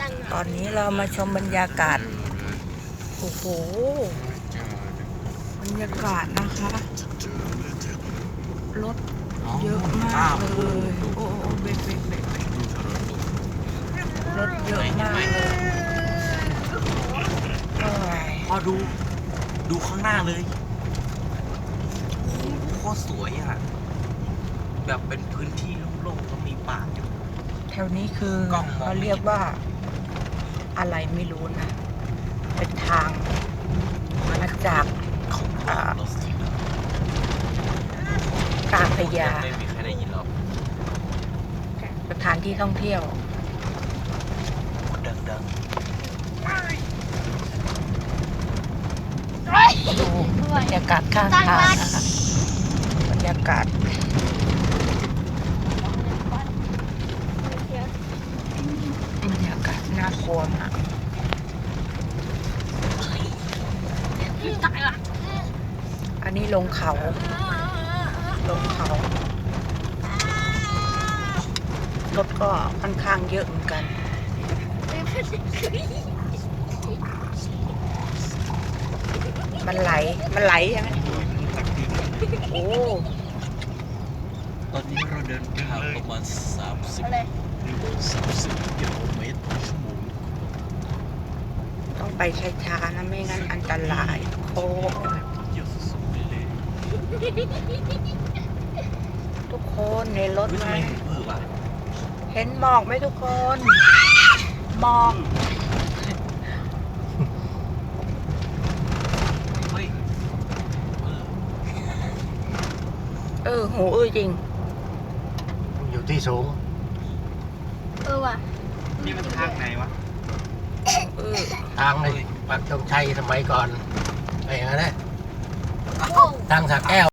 ตั้งตอนนี้เรามาชมบรรยากาศ โอ้โห บรรยากาศนะคะ รถเยอะมากเลย โอ้โหเบรกเบรกเบรกเบรกรถเยอะมากเลยโอ้ยพอดู ดูข้างหน้าเลยโอ้โหโคตรสวยอะ แบบเป็นพื้นที่โล่งๆแล้วมีป่าอยู่แถวนี้คือกล้องมองไม่เห็นเขาเรียกว่า อะไรไม่รู้นะ เป็นทางมาจากของอ่ารถสิบตาพระยาไม่มีใครได้ยินหรอกสถานที่ท่องเที่ยวพูดดังดูบรรยากาศข้างทางนะคะบรรยากาศบรรยากาศน่ากลัวมากตายละอันนี้ลงเขา ลงเขา รถก็ค่อนข้างเยอะเหมือนกัน มันไหล มันไหลใช่ไหมโอ้ๆตอนนี้เราเดินทางประมาณ 30อะไร30กิโลเมตรต่อชั่วโมง ต้อง ไปช้าๆนะไม่งั้นอันตรายโค้งเยอะสุดๆไปเลยทุกคนในรถเฮ้ยไหทำมไมถึงเออวะเห็นหมอกไหมทุกคนหมอกเฮ้ยเออเออหูเออจริง อยู่ที่สูงเออว่ะนี่มันทางไหนวะเออ ทางในปักตรงชัยสมัยก่อนไอ้อะไรนะโอ้ทางสระแก้ว